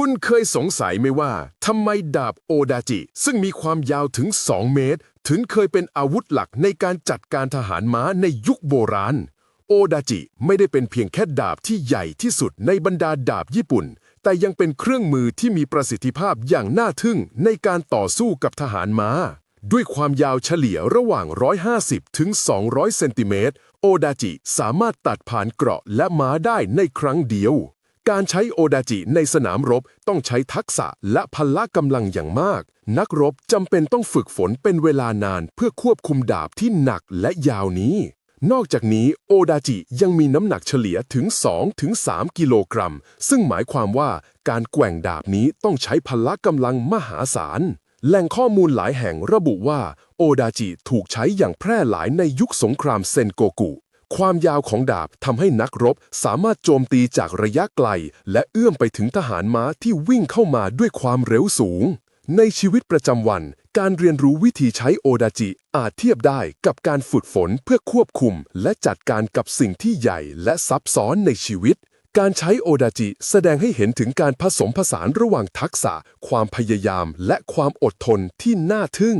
คุณเคยสงสัยไหมว่าทำไมดาบโอดาจิ ซึ่งมีความยาวถึง 2 เมตร ถึงเคยเป็นอาวุธหลักในการจัดการทหารม้าในยุคโบราณ โอดาจิไม่ได้เป็นเพียงแค่ดาบที่ใหญ่ที่สุดในบรรดาดาบญี่ปุ่น แต่ยังเป็นเครื่องมือที่มีประสิทธิภาพอย่างน่าทึ่งในการต่อสู้กับทหารม้า ด้วยความยาวเฉลี่ยระหว่าง 150 ถึง 200 เซนติเมตร โอดาจิสามารถตัดผ่านเกราะและม้าได้ในครั้งเดียว การใช้โอดาจิในสนามรบต้องใช้ทักษะและพละกำลังอย่างมาก นักรบจำเป็นต้องฝึกฝนเป็นเวลานานเพื่อควบคุมดาบที่หนักและยาวนี้ นอกจากนี้โอดาจิยังมีน้ำหนักเฉลี่ยถึง 2-3 กิโลกรัม ซึ่งหมายความว่าการแกว่งดาบนี้ต้องใช้พละกำลังมหาศาล แหล่งข้อมูลหลายแห่งระบุว่าโอดาจิถูกใช้อย่างแพร่หลายในยุคสงครามเซนโกกุ ความยาวของดาบทำให้นักรบสามารถโจมตีจากระยะไกล และเอื้อมไปถึงทหารม้าที่วิ่งเข้ามาด้วยความเร็วสูง ในชีวิตประจำวัน การเรียนรู้วิธีใช้โอดาจิอาจเทียบได้กับการฝึกฝนเพื่อควบคุม และจัดการกับสิ่งที่ใหญ่และซับซ้อนในชีวิตการใช้โอดาจิแสดงให้เห็นถึงการผสมผสานระหว่างทักษะ ความพยายาม และความอดทนที่น่าทึ่ง